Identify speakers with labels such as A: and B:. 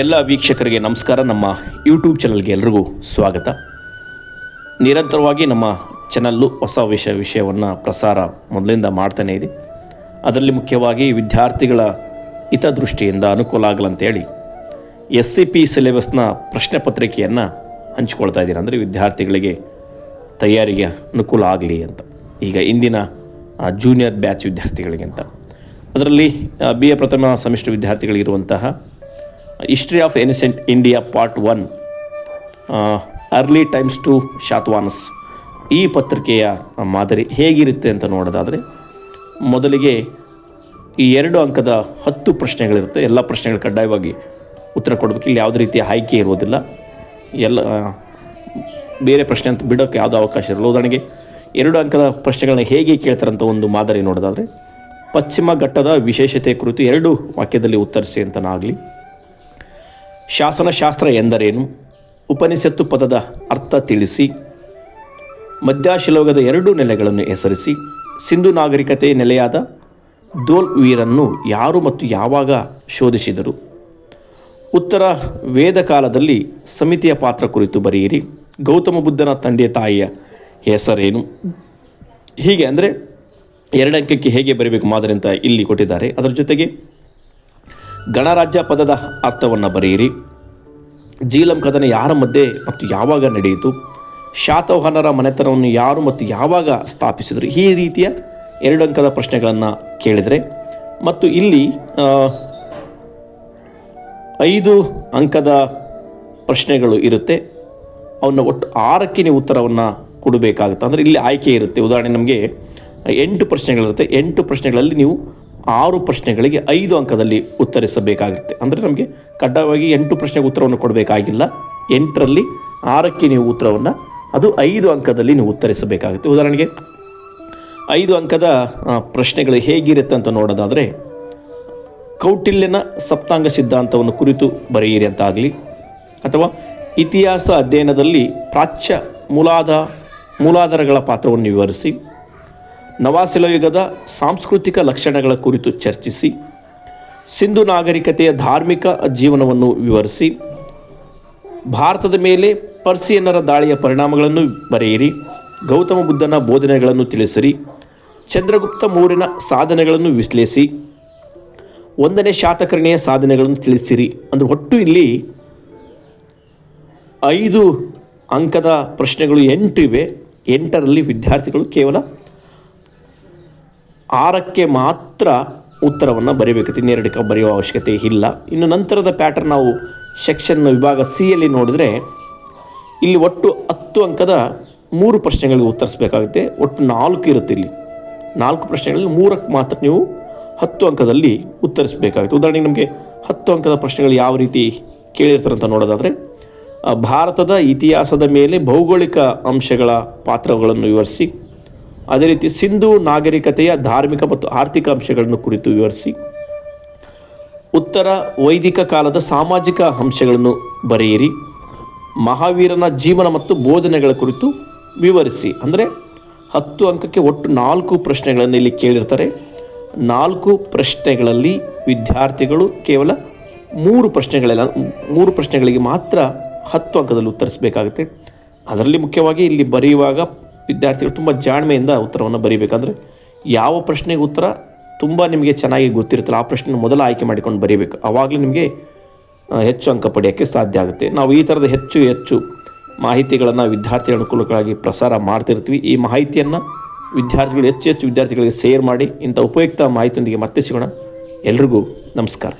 A: ಎಲ್ಲ ವೀಕ್ಷಕರಿಗೆ ನಮಸ್ಕಾರ. ನಮ್ಮ ಯೂಟ್ಯೂಬ್ ಚಾನಲ್ಗೆ ಎಲ್ರಿಗೂ ಸ್ವಾಗತ. ನಿರಂತರವಾಗಿ ನಮ್ಮ ಚಾನಲ್ಲು ಹೊಸ ವಿಷಯ ವಿಷಯವನ್ನು ಪ್ರಸಾರ ಮೊದಲಿಂದ ಮಾಡ್ತಾನೇ ಇದೆ. ಅದರಲ್ಲಿ ಮುಖ್ಯವಾಗಿ ವಿದ್ಯಾರ್ಥಿಗಳ ಹಿತದೃಷ್ಟಿಯಿಂದ ಅನುಕೂಲ ಆಗಲಂತೇಳಿ ಎಸ್ ಸಿ ಪಿ ಸಿಲೆಬಸ್ನ ಪ್ರಶ್ನೆ ಪತ್ರಿಕೆಯನ್ನು ಹಂಚಿಕೊಳ್ತಾ ಇದ್ದೀನಿ. ಅಂದರೆ ವಿದ್ಯಾರ್ಥಿಗಳಿಗೆ ತಯಾರಿಗೆ ಅನುಕೂಲ ಆಗಲಿ ಅಂತ. ಈಗ ಇಂದಿನ ಜೂನಿಯರ್ ಬ್ಯಾಚ್ ವಿದ್ಯಾರ್ಥಿಗಳಿಗೆ ಅಂತ ಅದರಲ್ಲಿ ಬಿ ಎ ಪ್ರಥಮ semester ವಿದ್ಯಾರ್ಥಿಗಳಿರುವಂತಹ history of ancient India part one early times to Satavahanas ಈ ಪತ್ರಿಕೆಯ ಮಾದರಿ ಹೇಗಿರುತ್ತೆ ಅಂತ ನೋಡೋದಾದರೆ, ಮೊದಲಿಗೆ ಈ ಎರಡು ಅಂಕದ ಹತ್ತು ಪ್ರಶ್ನೆಗಳಿರುತ್ತೆ. ಎಲ್ಲ ಪ್ರಶ್ನೆಗಳು ಕಡ್ಡಾಯವಾಗಿ ಉತ್ತರ ಕೊಡಬೇಕು. ಇಲ್ಲಿ ಯಾವುದೇ ರೀತಿಯ ಆಯ್ಕೆ ಇರುವುದಿಲ್ಲ. ಎಲ್ಲ ಬೇರೆ ಪ್ರಶ್ನೆ ಅಂತ ಬಿಡೋಕ್ಕೆ ಯಾವುದೋ ಅವಕಾಶ ಇರಲ್ಲ. ಉದಾಹರಣೆಗೆ, ಎರಡು ಅಂಕದ ಪ್ರಶ್ನೆಗಳನ್ನ ಹೇಗೆ ಕೇಳ್ತಾರಂತ ಒಂದು ಮಾದರಿ ನೋಡೋದಾದರೆ, ಪಶ್ಚಿಮ ಘಟ್ಟದ ವಿಶೇಷತೆ ಕುರಿತು ಎರಡು ವಾಕ್ಯದಲ್ಲಿ ಉತ್ತರಿಸಿ ಅಂತನಾಗಲಿ ಶಾಸನಶಾಸ್ತ್ರ ಎಂದರೇನು? ಉಪನಿಷತ್ತು ಪದದ ಅರ್ಥ ತಿಳಿಸಿ ಮಧ್ಯಾಶಿಲೋಗದ ಎರಡು ನೆಲೆಗಳನ್ನು ಹೆಸರಿಸಿ, ಸಿಂಧು ನಾಗರಿಕತೆ ನೆಲೆಯಾದ ದೋಲ್ ವೀರನ್ನು ಯಾರು ಮತ್ತು ಯಾವಾಗ ಶೋಧಿಸಿದರು? ಉತ್ತರ ವೇದ ಕಾಲದಲ್ಲಿ ಸಮಿತಿಯ ಪಾತ್ರ ಕುರಿತು ಬರೆಯಿರಿ. ಗೌತಮ ಬುದ್ಧನ ತಂದೆ ತಾಯಿಯ ಹೆಸರೇನು? ಹೀಗೆ ಅಂದರೆ ಎರಡಂಕಕ್ಕೆ ಹೇಗೆ ಬರೀಬೇಕು ಮಾದರಿ ಅಂತ ಇಲ್ಲಿ ಕೊಟ್ಟಿದ್ದಾರೆ. ಅದರ ಜೊತೆಗೆ ಗಣರಾಜ್ಯ ಪದದ ಅರ್ಥವನ್ನು ಬರೆಯಿರಿ. ಜೀಲಂ ಕದನ ಯಾರ ಮಧ್ಯೆ ಮತ್ತು ಯಾವಾಗ ನಡೆಯಿತು? ಶಾತವಾಹನರ ಮನೆತನವನ್ನು ಯಾರು ಮತ್ತು ಯಾವಾಗ ಸ್ಥಾಪಿಸಿದರು? ಈ ರೀತಿಯ ಎರಡು ಅಂಕದ ಪ್ರಶ್ನೆಗಳನ್ನು ಕೇಳಿದರೆ ಮತ್ತು ಇಲ್ಲಿ ಐದು ಅಂಕದ ಪ್ರಶ್ನೆಗಳು ಇರುತ್ತೆ. ಅವನ್ನ ಒಟ್ಟು ಆರಕ್ಕೆ ಉತ್ತರವನ್ನು ಕೊಡಬೇಕಾಗುತ್ತೆ. ಅಂದರೆ ಇಲ್ಲಿ ಆಯ್ಕೆ ಇರುತ್ತೆ. ಉದಾಹರಣೆ ನಮಗೆ ಎಂಟು ಪ್ರಶ್ನೆಗಳಿರುತ್ತೆ. ಎಂಟು ಪ್ರಶ್ನೆಗಳಲ್ಲಿ ನೀವು ಆರು ಪ್ರಶ್ನೆಗಳಿಗೆ ಐದು ಅಂಕದಲ್ಲಿ ಉತ್ತರಿಸಬೇಕಾಗುತ್ತೆ. ಅಂದರೆ ನಮಗೆ ಕಡ್ಡಾಯವಾಗಿ ಎಂಟು ಪ್ರಶ್ನೆಗೆ ಉತ್ತರವನ್ನು ಕೊಡಬೇಕಾಗಿಲ್ಲ. ಎಂಟರಲ್ಲಿ ಆರಕ್ಕೆ ನೀವು ಉತ್ತರವನ್ನು, ಅದು ಐದು ಅಂಕದಲ್ಲಿ ನೀವು ಉತ್ತರಿಸಬೇಕಾಗುತ್ತೆ. ಉದಾಹರಣೆಗೆ, ಐದು ಅಂಕದ ಪ್ರಶ್ನೆಗಳು ಹೇಗಿರುತ್ತೆ ಅಂತ ನೋಡೋದಾದರೆ, ಕೌಟಿಲ್ಯನ ಸಪ್ತಾಂಗ ಸಿದ್ಧಾಂತವನ್ನು ಕುರಿತು ಬರೆಯಿರಿ ಅಂತಾಗಲಿ, ಅಥವಾ ಇತಿಹಾಸ ಅಧ್ಯಯನದಲ್ಲಿ ಪ್ರಾಚ್ಯ ಮೂಲಾದ, ಮೂಲಾಧಾರಗಳ ಪಾತ್ರವನ್ನು ವಿವರಿಸಿ ನವಾಸಿಲಯುಗದ ಸಾಂಸ್ಕೃತಿಕ ಲಕ್ಷಣಗಳ ಕುರಿತು ಚರ್ಚಿಸಿ, ಸಿಂಧು ನಾಗರಿಕತೆಯ ಧಾರ್ಮಿಕ ಜೀವನವನ್ನು ವಿವರಿಸಿ, ಭಾರತದ ಮೇಲೆ ಪರ್ಸಿಯನ್ನರ ದಾಳಿಯ ಪರಿಣಾಮಗಳನ್ನು ಬರೆಯಿರಿ, ಗೌತಮ ಬುದ್ಧನ ಬೋಧನೆಗಳನ್ನು ತಿಳಿಸಿರಿ, ಚಂದ್ರಗುಪ್ತ ಮೂರಿನ ಸಾಧನೆಗಳನ್ನು ವಿಶ್ಲೇಷಿಸಿ, ಒಂದನೇ ಶಾತಕರ್ಣಿಯ ಸಾಧನೆಗಳನ್ನು ತಿಳಿಸಿರಿ. ಅಂದರೆ ಒಟ್ಟು ಇಲ್ಲಿ ಐದು ಅಂಕದ ಪ್ರಶ್ನೆಗಳು ಎಂಟು ಇವೆ. ಎಂಟರಲ್ಲಿ ವಿದ್ಯಾರ್ಥಿಗಳು ಕೇವಲ ಆರಕ್ಕೆ ಮಾತ್ರ ಉತ್ತರವನ್ನು ಬರೀಬೇಕು ಇನ್ನೆರಡಕ್ಕೆ ಬರೆಯುವ ಅವಶ್ಯಕತೆ ಇಲ್ಲ. ಇನ್ನು ನಂತರದ ಪ್ಯಾಟರ್ನ್ ನಾವು ಸೆಕ್ಷನ್ ವಿಭಾಗ ಸಿ ಯಲ್ಲಿ ನೋಡಿದರೆ ಇಲ್ಲಿ ಒಟ್ಟು ಹತ್ತು ಅಂಕದ ಮೂರು ಪ್ರಶ್ನೆಗಳಿಗೆ ಉತ್ತರಿಸಬೇಕಾಗುತ್ತೆ ಒಟ್ಟು ನಾಲ್ಕು ಇರುತ್ತೆ ಇಲ್ಲಿ. ನಾಲ್ಕು ಪ್ರಶ್ನೆಗಳಲ್ಲಿ ಮೂರಕ್ಕೆ ಮಾತ್ರ ನೀವು ಹತ್ತು ಅಂಕದಲ್ಲಿ ಉತ್ತರಿಸಬೇಕಾಗುತ್ತೆ. ಉದಾಹರಣೆಗೆ ನಮಗೆ ಹತ್ತು ಅಂಕದ ಪ್ರಶ್ನೆಗಳು ಯಾವ ರೀತಿ ಕೇಳಿರ್ತಾರೆ ಅಂತ ನೋಡೋದಾದರೆ ಭಾರತದ ಇತಿಹಾಸದ ಮೇಲೆ ಭೌಗೋಳಿಕ ಅಂಶಗಳ ಪಾತ್ರಗಳನ್ನು ವಿವರಿಸಿ ಅದೇ ರೀತಿ ಸಿಂಧೂ ನಾಗರಿಕತೆಯ ಧಾರ್ಮಿಕ ಮತ್ತು ಆರ್ಥಿಕ ಅಂಶಗಳನ್ನು ಕುರಿತು ವಿವರಿಸಿ. ಉತ್ತರ ವೈದಿಕ ಕಾಲದ ಸಾಮಾಜಿಕ ಅಂಶಗಳನ್ನು ಬರೆಯಿರಿ. ಮಹಾವೀರನ ಜೀವನ ಮತ್ತು ಬೋಧನೆಗಳ ಕುರಿತು ವಿವರಿಸಿ. ಅಂದರೆ ಹತ್ತು ಅಂಕಕ್ಕೆ ಒಟ್ಟು ನಾಲ್ಕು ಪ್ರಶ್ನೆಗಳನ್ನು ಇಲ್ಲಿ ಕೇಳಿರ್ತಾರೆ. ನಾಲ್ಕು ಪ್ರಶ್ನೆಗಳಲ್ಲಿ ವಿದ್ಯಾರ್ಥಿಗಳು ಕೇವಲ ಮೂರು ಪ್ರಶ್ನೆಗಳೆಲ್ಲ, ಮೂರು ಪ್ರಶ್ನೆಗಳಿಗೆ ಮಾತ್ರ ಹತ್ತು ಅಂಕದಲ್ಲಿ ಉತ್ತರಿಸಬೇಕಾಗುತ್ತೆ. ಅದರಲ್ಲಿ ಮುಖ್ಯವಾಗಿ ಇಲ್ಲಿ ಬರೆಯುವಾಗ ವಿದ್ಯಾರ್ಥಿಗಳು ತುಂಬ ಜಾಣ್ಮೆಯಿಂದ ಉತ್ತರವನ್ನು ಬರೀಬೇಕಂದ್ರೆ ಯಾವ ಪ್ರಶ್ನೆಗೆ ಉತ್ತರ ತುಂಬ ನಿಮಗೆ ಚೆನ್ನಾಗಿ ಗೊತ್ತಿರುತ್ತಲ್ಲ, ಆ ಪ್ರಶ್ನೆ ಮೊದಲ ಆಯ್ಕೆ ಮಾಡಿಕೊಂಡು ಬರೀಬೇಕು. ಆವಾಗಲೇ ನಿಮಗೆ ಹೆಚ್ಚು ಅಂಕ ಪಡೆಯೋಕ್ಕೆ ಸಾಧ್ಯ ಆಗುತ್ತೆ. ನಾವು ಈ ಥರದ ಹೆಚ್ಚು ಹೆಚ್ಚು ಮಾಹಿತಿಗಳನ್ನು ವಿದ್ಯಾರ್ಥಿಗಳ ಅನುಕೂಲಕ್ಕಾಗಿ ಪ್ರಸಾರ ಮಾಡ್ತಿರ್ತೀವಿ. ಈ ಮಾಹಿತಿಯನ್ನು ವಿದ್ಯಾರ್ಥಿಗಳು, ಹೆಚ್ಚು ಹೆಚ್ಚು ವಿದ್ಯಾರ್ಥಿಗಳಿಗೆ ಶೇರ್ ಮಾಡಿ ಇಂಥ ಉಪಯುಕ್ತ ಮಾಹಿತಿಯೊಂದಿಗೆ ಮತ್ತೆ ಸಿಗೋಣ ಎಲ್ರಿಗೂ ನಮಸ್ಕಾರ.